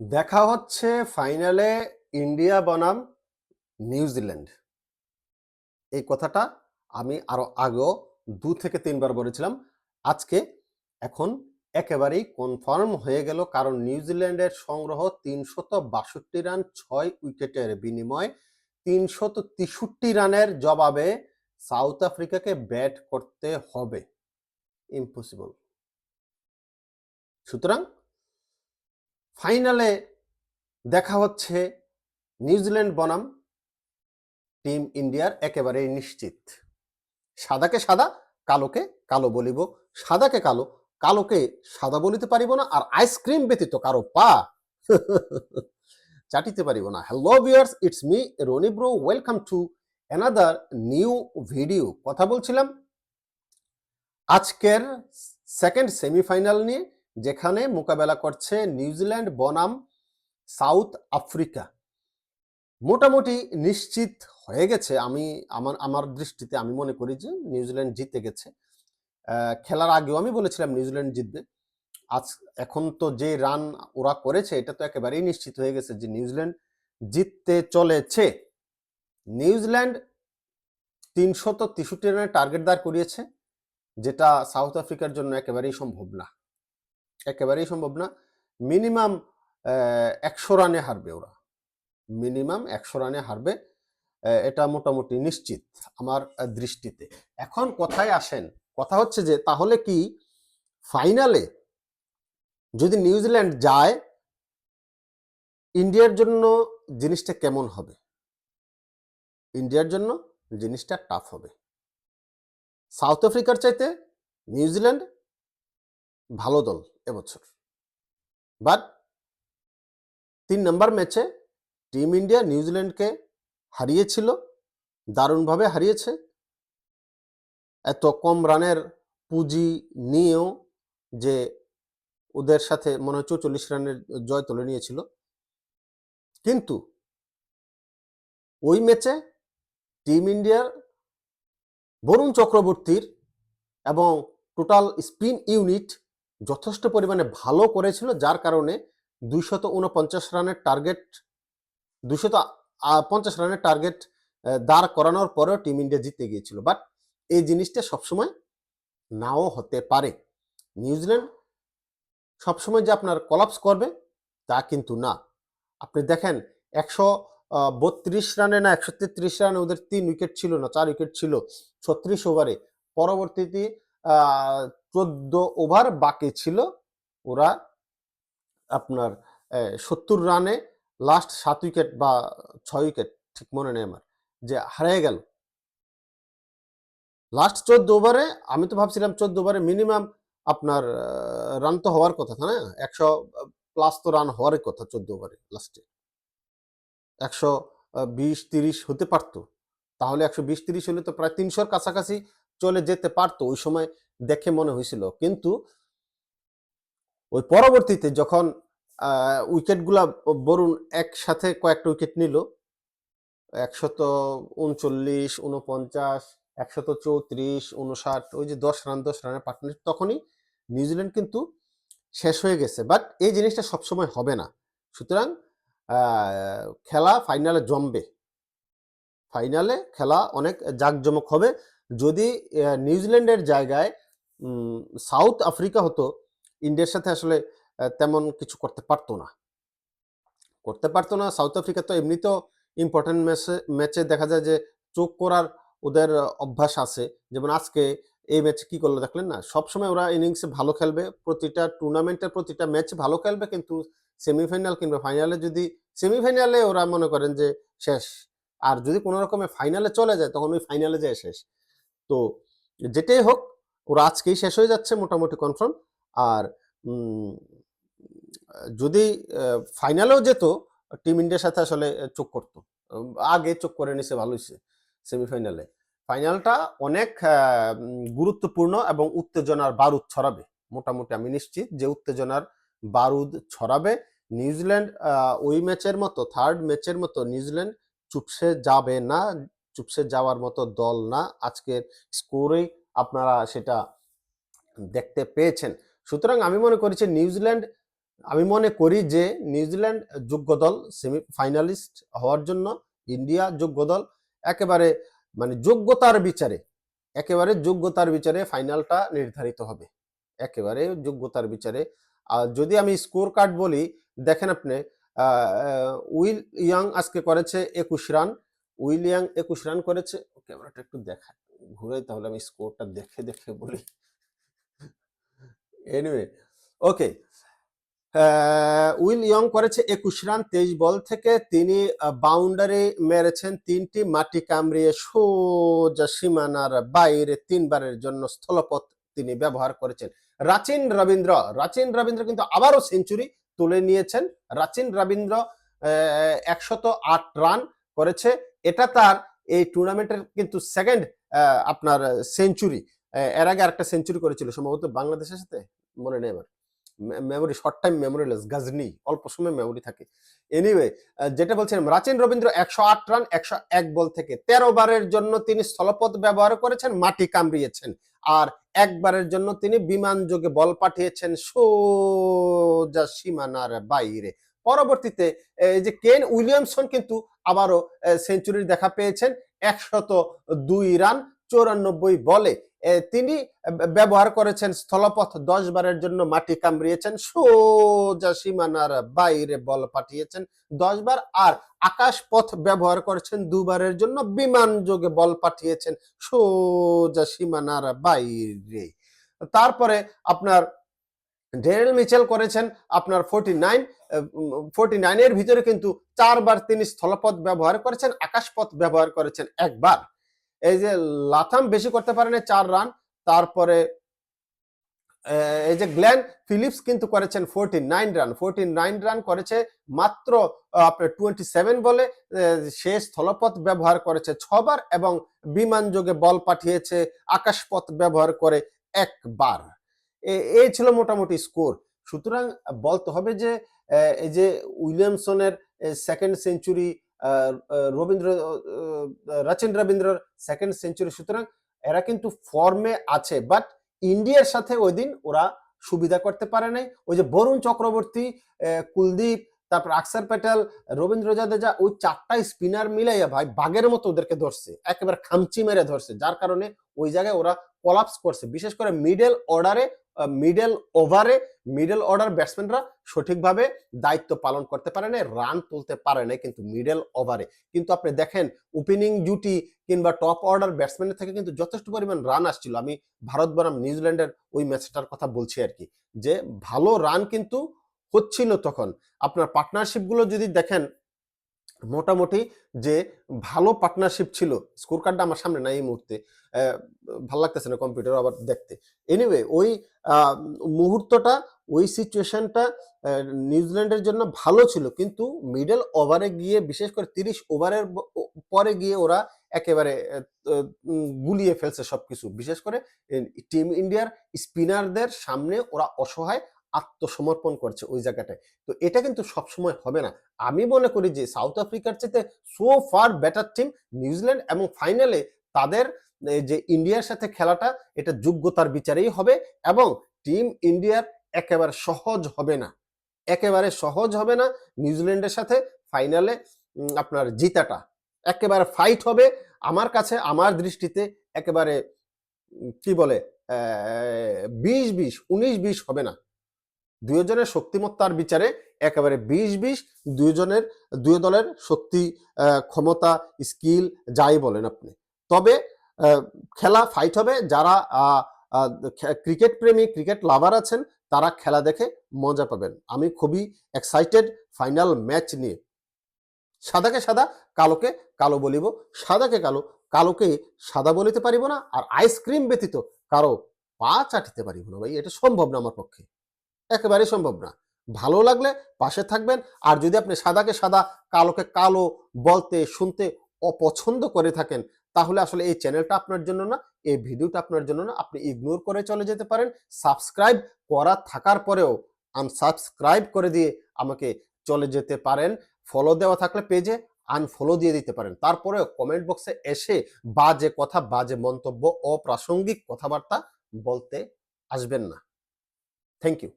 দেখা হচ্ছে ফাইনালে ইন্ডিয়া বনাম, নিউজিল্যান্ড। এই কথাটা আমি আরও আগেও দু থেকে তিনবার বলেছিলাম। আজকে এখন একেবারেই কনফার্ম হয়ে গেল, কারণ নিউজিল্যান্ডের সংগ্রহ তিনশত বাষট্টি রান, ছয় উইকেটের বিনিময়, তিনশত তেষট্টি রানের জবাবে সাউথ আফ্রিকাকে ব্যাট করতে হবে। ইম্পসিবল। সুতরাং ফাইনালে দেখা হচ্ছে নিউজিল্যান্ড বনাম টিম ইন্ডিয়ার একেবারেই নিশ্চিত। সাদাকে সাদা, কালোকে কালো বলিব। সাদাকে কালো, কালোকে সাদা বলিতে পারিব না আর আইসক্রিম ব্যতীত কারও পা চাটিতে পারিব না। Hello viewers it's me Rony bro welcome to another new video কথা বলছিলাম আজকের সেকেন্ড সেমিফাইনাল নিয়ে। যেখানে মোকাবেলা করছে নিউজিল্যান্ড, বনাম, সাউথ আফ্রিকা। মোটামুটি নিশ্চিত হয়ে গেছে। আমি, আমার আমার দৃষ্টিতে আমি মনে করি যে নিউজিল্যান্ড জিতে গেছে। খেলার আগেও আমি বলেছিলাম নিউজিল্যান্ড জিতবে। আজ, এখন তো যে রান ওরা করেছে, এটা তো একেবারেই নিশ্চিত হয়ে গেছে যে নিউজিল্যান্ড জিততে চলেছে। নিউজিল্যান্ড তিনশত তেষট্টি রানের টার্গেট দাঁড় করিয়েছে, যেটা সাউথ আফ্রিকার জন্য একেবারেই সম্ভব না। একেবারেই সম্ভব না। মিনিমাম একশো রানে হারবে ওরা। মিনিমাম একশো রানে হারবে এটা মোটামুটি নিশ্চিত আমার দৃষ্টিতে। এখন কথায় আসেন, কথা হচ্ছে যে তাহলে কি ফাইনালে যদি নিউজিল্যান্ড যায়, ইন্ডিয়ার জন্য জিনিসটা কেমন হবে? ইন্ডিয়ার জন্য জিনিসটা টাফ হবে। সাউথ আফ্রিকার চাইতে নিউজিল্যান্ড ভালো দল এবছর। বাট তিন নম্বর ম্যাচে টিম ইন্ডিয়া নিউজিল্যান্ডকে হারিয়েছিল, দারুণভাবে হারিয়েছে। এত কম রানের পুঁজি নিয়েও যে ওদের সাথে মনে হয় চৌচল্লিশ রানের জয় তুলে নিয়েছিল। কিন্তু ওই ম্যাচে টিম ইন্ডিয়ার বরুণ চক্রবর্তীর এবং টোটাল স্পিন ইউনিট যথেষ্ট পরিমাণে ভালো করেছিল, যার কারণে দুইশত উনপঞ্চাশ রানের টার্গেট দুশত পঞ্চাশ রানের টার্গেট দাঁড় করানোর পরেও টিম ইন্ডিয়া জিতে গিয়েছিল। বাট এই জিনিসটা সবসময় নাও হতে পারে। নিউজিল্যান্ড সবসময় যে আপনার কলাপস করবে, তা কিন্তু না। আপনি দেখেন, একশো বত্রিশ রানে না, একশো তেত্রিশ রানে ওদের তিন উইকেট ছিল না, চার উইকেট ছিল ছত্রিশ ওভারে পরবর্তীতে চোদ্দ ওভার বাকি ছিল। ওরা আপনার সত্তর রানে লাস্ট সাত উইকেট বা ছয় উইকেট ঠিক মনে নেই আমার, যে হারিয়ে গেল। লাস্ট চোদ্দ ওভারে, আমি তো ভাবছিলাম চোদ্দ ওভারে মিনিমাম আপনার রান তো হওয়ার কথা না, একশো প্লাস তো রান হওয়ার কথা চোদ্দ ওভারে লাস্টে একশো বিশ, তিরিশ হতে পারতো। তাহলে একশো বিশ, তিরিশ হলে তো প্রায় তিনশোর কাছাকাছি চলে যেতে পারতো। ওই সময় দেখে মনে হয়েছিল। কিন্তু ওই পরবর্তীতে যখন উইকেটগুলা বরুণ একসাথে কয়েকটা উইকেট নিল, একশত উনচল্লিশ, উনপঞ্চাশ, একশত চৌত্রিশ, উনষাট, ওই যে দশ রান, দশ রানের পার্টনার তখনই নিউজিল্যান্ড কিন্তু শেষ হয়ে গেছে। বাট এই জিনিসটা সবসময় হবে না। সুতরাং খেলা ফাইনালে জমবে। ফাইনালে খেলা অনেক জাঁকজমক হবে। যদি নিউজিল্যান্ডের জায়গায় সাউথ আফ্রিকা হতো, ইন্ডিয়ার সাথে আসলে তেমন কিছু করতে পারতো না। করতে পারতো না, সাউথ আফ্রিকা তো এমনিতেও ইম্পর্টেন্ট ম্যাচে ম্যাচে দেখা যায় যে, চোখ করার ওদের অভ্যাস আছে। যেমন আজকে এই ম্যাচে কি করল দেখলেন না? সবসময় ওরা ইনিংসে ভালো খেলবে, প্রতিটা টুর্নামেন্টের প্রতিটা ম্যাচ ভালো খেলবে, কিন্তু সেমিফাইনাল কিংবা ফাইনালে যদি সেমিফাইনালে ওরা মনে করেন যে, শেষ। আর যদি কোনো রকমে ফাইনালে চলে যায়, তখন ওই ফাইনালে যায় শেষ। তো, যেটাই হোক ওরা আজকেই শেষ হয়ে যাচ্ছে মোটামুটি কনফার্ম আর যদি ফাইনালেও যেত টিম ইন্ডিয়ার সাথে আসলে চোখ করতো। আগে চোখ করে নিছে ভালো হয়েছে সেমিফাইনালে ফাইনালটা অনেক গুরুত্বপূর্ণ এবং উত্তেজনার বারুদ ছড়াবে। মোটামুটি আমি নিশ্চিত যে উত্তেজনার বারুদ ছড়াবে। নিউজিল্যান্ড ওই ম্যাচের মতো থার্ড ম্যাচের মতো নিউজিল্যান্ড চুপসে যাবে না, চুপসে যাওয়ার মতো দল না। আজকের স্কোরেই আপনারা সেটা দেখতে পেয়েছেন। সুতরাং আমি মনে করি যে নিউজিল্যান্ড, আমি মনে করি যে নিউজিল্যান্ড যোগ্য দল সেমি ফাইনালিস্ট হওয়ার জন্য ইন্ডিয়া যোগ্য দল, একেবারে মানে যোগ্যতার বিচারে, একেবারে যোগ্যতার বিচারে ফাইনালটা নির্ধারিত হবে। একেবারে যোগ্যতার বিচারে। আর যদি আমি স্কোর কার্ড বলি, দেখেন আপনি উইল ইয়াং আজকে করেছে একুশ রান, উইল ইয়াং একুশ রান করেছে ক্যামেরাটা একটু দেখা ঘুরে তাহলে আমি স্কোরটা দেখে দেখে বলি। এনিওয়ে ওকে উইল ইয়ং করেছে একুশ রান, তেইশ বল থেকে। তিনি বাউন্ডারি মেরেছেন তিনটি, মাটি কামড়িয়ে সোজা সীমানার বাইরে তিনবারের জন্য স্থলপথ তিনি ব্যবহার করেছেন। রাচিন রবীন্দ্র রাচিন রবীন্দ্র কিন্তু আবারও সেঞ্চুরি তুলে নিয়েছেন। রাচিন রবীন্দ্র একশত আট রান করেছে। এটা তার এই টুর্নামেন্টের কিন্তু সেকেন্ড আপনার সেঞ্চুরি এর আগে আরেকটা সেঞ্চুরি করেছিল, সম্ভবত বাংলাদেশের সাথে? মনে নেই আমার। Memory short time memoryless Ghajini অল্প সময় মেমোরি থাকে। এনিওয়ে যেটা বলছিলাম রাচিন রবীন্দ্র একশো আট রান একশো এক বল থেকে। তেরো বারের জন্য তিনি স্থলপথ ব্যবহার করেছেন, মাটি কামড়িয়েছেন। আর একবারের জন্য তিনি বিমান যোগে বল পাঠিয়েছেন, সোজা সীমানার বাইরে। পরবর্তীতে, এই যে কেন উইলিয়ামসন কিন্তু আবারও সেঞ্চুরির দেখা পেয়েছেন। একশত দুই রান চৌরানব্বই বলে। তিনি ব্যবহার করেছেন স্থলপথ, দশ বারের জন্য মাটি কামড়িয়েছেন, সোজা সীমানার বাইরে বল পাঠিয়েছেন দশ বার, আর আকাশ পথ ব্যবহার করেছেন দুবারের জন্য বিমান যোগে বল পাঠিয়েছেন সোজা সীমানার বাইরে। তারপরে আপনার ডেরেল মিচেল করেছেন আপনার ফোর্টি নাইন ফোর্টি নাইনের ভিতরে কিন্তু চারবার তিনি স্থলপথ ব্যবহার করেছেন, আকাশপথ ব্যবহার করেছেন একবার। এই যে লাথাম বেশি করতে পারেন, চার রান, তারপরে এই যে গ্ল্যান ফিলিপস কিন্তু করেছেন forty nine run, forty nine run করেছে মাত্র আপনার টোয়েন্টি সেভেন বলে সে স্থলপথ ব্যবহার করেছে ছবার এবং বিমান যোগে বল পাঠিয়েছে, আকাশপথ ব্যবহার করে একবার। এ- ছিল মোটামুটি স্কোর সুতরাং, বলতে হবে যে এই যে উইলিয়ামসনের সেকেন্ড সেঞ্চুরি রবীন্দ্র রাচিন রবীন্দ্রর সেকেন্ড সেঞ্চুরি সুতরাং এরা কিন্তু ফর্মে আছে বাট ইন্ডিয়ার সাথে ওই দিন ওরা সুবিধা করতে পারে নাই। ওই যে বরুণ চক্রবর্তী কুলদীপ, তারপর আকসার প্যাটেল, রবীন্দ্র জাদেজা, ওই চারটা স্পিনার মিলাইয়া ভাই বাঘের মতো ওদেরকে ধরছে, একেবারে খামচি মেরে ধরছে, যার কারণে ওই জায়গায় ওরা কলাপস করছে। বিশেষ করে মিডল অর্ডারে মিডল ওভারে মিডল অর্ডার ব্যাটসম্যানরা সঠিকভাবে দায়িত্ব পালন করতে পারে না রান তুলতে পারে না কিন্তু মিডল ওভারে কিন্তু আপনি দেখেন ওপেনিং জুটি কিংবা টপ অর্ডার ব্যাটসম্যানের থেকে কিন্তু যথেষ্ট পরিমাণ রান আসছিল। আমি ভারত বনাম নিউজিল্যান্ডের ওই ম্যাচটার কথা বলছি আর কি, যে ভালো রান কিন্তু হচ্ছিল তখন। আপনার পার্টনারশিপগুলো যদি দেখেন মোটামুটি যে ভালো পার্টনারশিপ ছিল স্কোর কার্ডটা আমার সামনে নাই এই মুহূর্তে। ভালো লাগতেছে না কম্পিউটার আবার দেখতে। এনিওয়ে ওই মুহূর্তটা, ওই সিচুয়েশনটা নিউজিল্যান্ডের জন্য ভালো ছিল, কিন্তু মিডল ওভারে গিয়ে, বিশেষ করে তিরিশ ওভারের পরে গিয়ে ওরা একেবারে গুলিয়ে ফেলছে সবকিছু। বিশেষ করে টিম ইন্ডিয়ার স্পিনারদের সামনে ওরা অসহায় আত্মসমর্পণ করছে ওই জায়গাটায়। তো এটা কিন্তু সবসময় হবে না। আমি মনে করি যে সাউথ আফ্রিকার চেয়ে so far better team New Zealand এবং ফাইনালে তাদের যে ইন্ডিয়ার সাথে খেলাটা, এটা যোগ্যতার বিচারেই হবে এবং টিম ইন্ডিয়ার একেবারে সহজ হবে না। একেবারে সহজ হবে না নিউজিল্যান্ডের সাথে ফাইনালে আপনার জিতাটা। একেবারে ফাইট হবে আমার কাছে, আমার দৃষ্টিতে একেবারে কি বলে বিশ বিশ, উনিশ বিশ হবে না। দুজনের শক্তিমত্তার বিচারে একেবারে বিশ বিশ দুজনের দুই দলের শক্তি ক্ষমতা, স্কিল, যাই বলেন আপনি। তবে খেলা ফাইট হবে। যারা ক্রিকেট প্রেমী ক্রিকেট লাভার আছেন, তারা খেলা দেখে মজা পাবেন। আমি খুবই এক্সাইটেড ফাইনাল ম্যাচ নিয়ে। সাদাকে সাদা, কালোকে কালো বলিব। সাদাকে কালো, কালোকে সাদা বলিতে পারিব না। আর আইসক্রিম ব্যতীত কারও পা চাটিতে পারিব না ভাই। এটা সম্ভব না আমার পক্ষে। একেবারে সম্ভব না। ভালো লাগলে পাশে থাকবেন, আর যদি আপনি সাদাকে সাদা, কালোকে কালো বলতে, শুনতে অপছন্দ করে থাকেন, তাহলে আসলে এই চ্যানেলটা আপনার জন্য না, এই ভিডিওটা আপনার জন্য না, আপনি ইগনোর করে চলে যেতে পারেন। সাবস্ক্রাইব করা থাকার পরেও আনসাবস্ক্রাইব করে দিয়ে আমাকে চলে যেতে পারেন। ফলো দেওয়া থাকলে পেজে আনফলো দিয়ে দিতে পারেন। তারপরেও কমেন্ট বক্সে এসে বাজে কথা, বাজে মন্তব্য, অপ্রাসঙ্গিক কথাবার্তা বলতে আসবেন না। Thank you